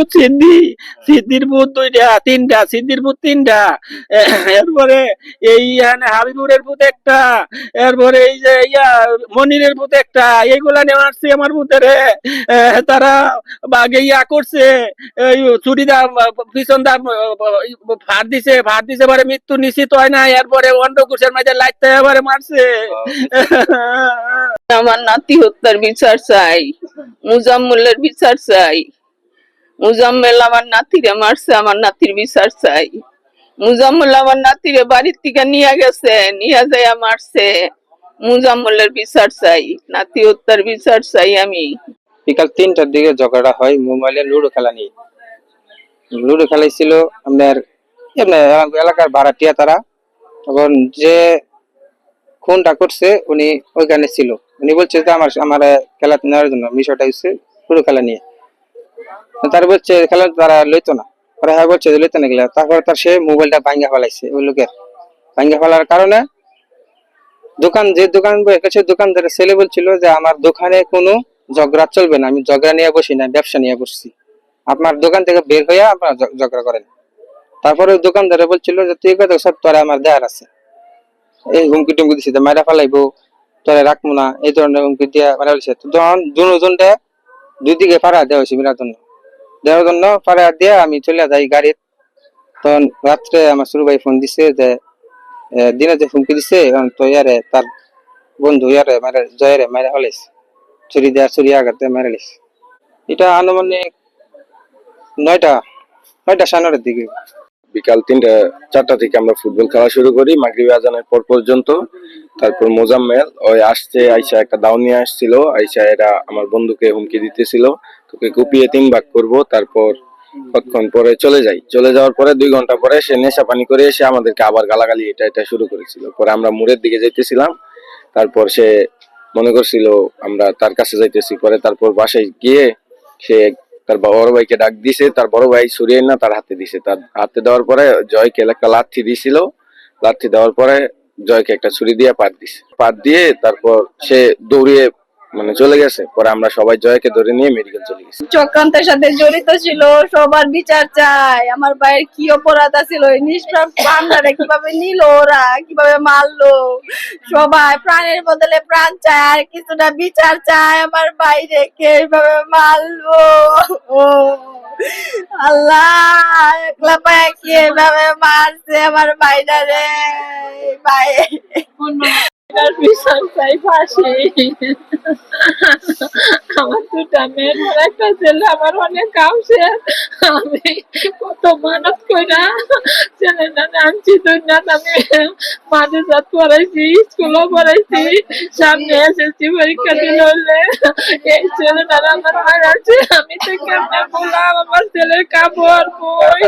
ভূত সিদ্ধি, সিদ্ধির ভূত দুইটা, তিনটা, সিদ্ধির ভূত তিনটা। এরপরে এই হাবিবুরের ভূত একটা, এরপরে এই যে ইয়া, মনিরের ভূত একটা, এইগুলা নিয়ে আসছে আমার ভূতেরে তারা বাগে ইয়া করছে চুরি পিছন দা ফার দিছে ফার দিছে পরে মৃত্যু নিশ্চিত হয় না এরপরে অন্ডকুশের মাঝে লাইতে এবারে মারছে। আমার নাতি হত্যার বিচার চাই, মুজাম্মলের বিচার চাই। মুজাম্মেল আমার নাতিরে মারছে, আমার নাতির বিচার চাই। মুজাম্মল আমার নাতিরে বাড়ির থেকে নিয়ে গেছে, নিয়ে যায় মারছে। মুজাম্মলের বিচার চাই, নাতি হত্যার বিচার চাই আমি। বিকাল তিনটার দিকে ঝগড়া হয়, মোবাইলে লুডো খেলা নিয়ে। লুডো খেলাইছিল আপনার এলাকার ভাড়াটিয়া তারা। তখন যে খুনটা করছে, উনি ওইখানে ছিল। উনি বলছে যে আমার আমার খেলা নেওয়ার জন্য বিষয়টা হচ্ছে লুডো খেলা নিয়ে। তার বলছে, খেলা তারা লইতো না। পরে হ্যাঁ বলছে লইতো না গেলে তারপরে তার সে মোবাইলটা ভাঙ্গা ফেলাইছে ওই লোকের। ভাঙ্গা ফেলার কারণে দোকান, যে দোকান সে দোকানদারের ছেলে বলছিল যে, আমার দোকানে কোনো ঝগড়া চলবে না। আমি ঝগড়া নিয়ে বসি না, ব্যবসা নিয়ে বসছি। আপনার দোকান থেকে বের হইয়া আপনার ঝগ- ঝগড়া করেন। তারপরে দোকানদারে বলছিল যে, তুই কত সব তোরা আমার দেয়ার আছে। এই হুমকি টুমকি দিছে যে মাইরা ফালাইবো, তোরা রাখব না। এই ধরনের হুমকি দিয়া মারা বলছে তখন দুজনটা দুই দিকে ফাড়া দেওয়া হয়েছে মেরার জন্য। দেওয়ার জন্য ফাড়া দিয়ে আমি চলে যাই গাড়ির। তখন রাত্রে আমার সুরু ভাই ফোন দিছে যে দিনে যে হুমকি দিছে তো ইয়ারে তার বন্ধু ইয়ারে মেরে জয়ারে মেরে হলিস ছুরি দেওয়া ছুরি আঘাতে মেরে লিস এটা আনুমানিক নয়টা নয়টা সাড়ে নটার দিকে। বিকাল তিনটা, চারটা থেকে আমরা ফুটবল খেলা শুরু করি। মাগরিবি আজানের পর পর্যন্ত। তারপর মোজাম্মেল, ওই আসছে, আইসা একটা দাও নিয়ে আসছিল। আইসা এরা আমার বন্ধুকে হুমকি দিতেছিল। তোকে কুপিয়ে তিন ভাগ করব, তারপর কতক্ষণ পরে চলে যাই। চলে যাওয়ার পরে দুই ঘণ্টা পরে সে নেশা পানি করে এসে আমাদেরকে আবার গালাগালি, এটা এটা শুরু করেছিল। পরে আমরা মুড়ের দিকে যাইতেছিলাম। তারপর সে মনে করছিল, আমরা তার কাছে যাইতেছি। পরে তারপর বাসায় গিয়ে সে তার বড় ভাইকে ডাক দিছে, তার বড় ভাই সরিয়ে না, তার হাতে দিছে। তার হাতে দেওয়ার পরে জয়কে একটা লাঠি দিছিল। লাঠি দেওয়ার পরে জয়কে একটা ছুরি দিয়ে পাত দিছে। পাত দিয়ে তারপর সে দৌড়িয়ে মানে চলে গেছে। পরে আমরা সবাই জয়কে ধরে নিয়ে মেডিকেল চলে গেছি। চক্রান্তের সাথে জড়িত ছিল সবার বিচার চাই। আমার ভাইয়ের কি অপরাধ ছিল এই নিষ্পাপ প্রাণটারে কীভাবে নিল ওরা কীভাবে মারলো? সবাই প্রাণের বদলে প্রাণ চায় আর কিছুটা বিচার চায় আমার বাইরে কে এইভাবে মারলো? ও আল্লাহ একলা পায়ে কি এভাবে মারছে আমার ভাইটারে ভাই। আমার মেয়ের একটা ছেলে আমার অনেক কামছে আমি কত মানত কইরা ছেলেটা আনছি দুনিয়াত আমি মাঝে সাথ পড়াইছি স্কুলও পড়াইছি, সামনে এসেছি পরীক্ষা দিল হলে এই ছেলেটার আমার মার আছে, আমি তো কেমনে বললাম, আমার ছেলের কাপড় বই